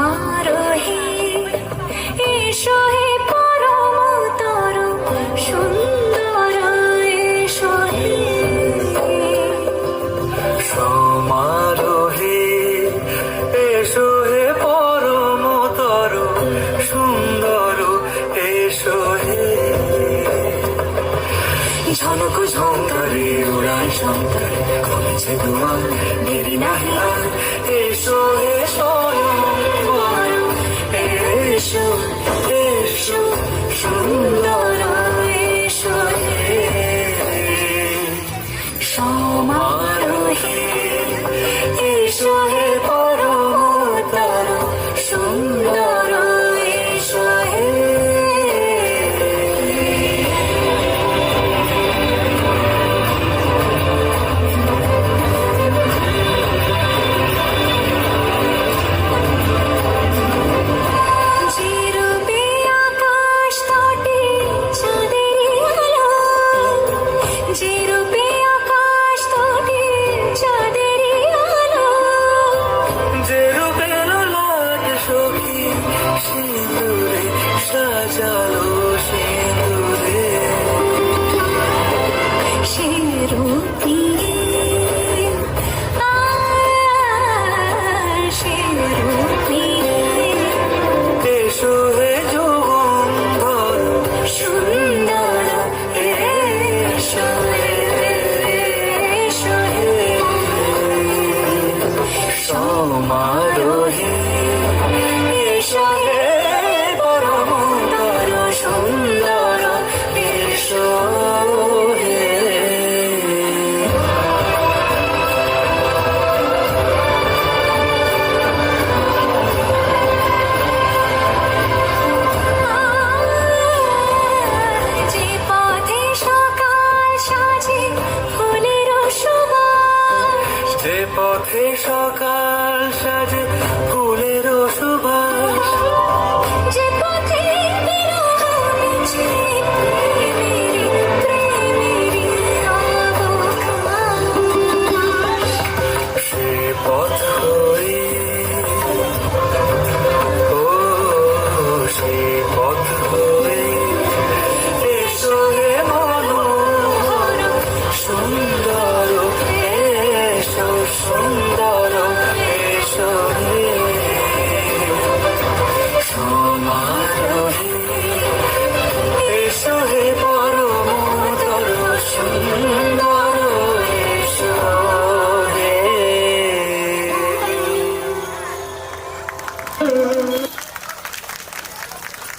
মারোহী এসো হে পরম তর সুন্দর এসো হে। সমারোহী এসো হে পরম তর সুন্দর এসো হে। ঝনক ঝঙ্কারে উড়ান শঙ্কর কমেছে দুয়ার দেরি নাহি আর এসো এসো সাজালো সে রূপী সে রূপী সমারোহে সকাল সাজে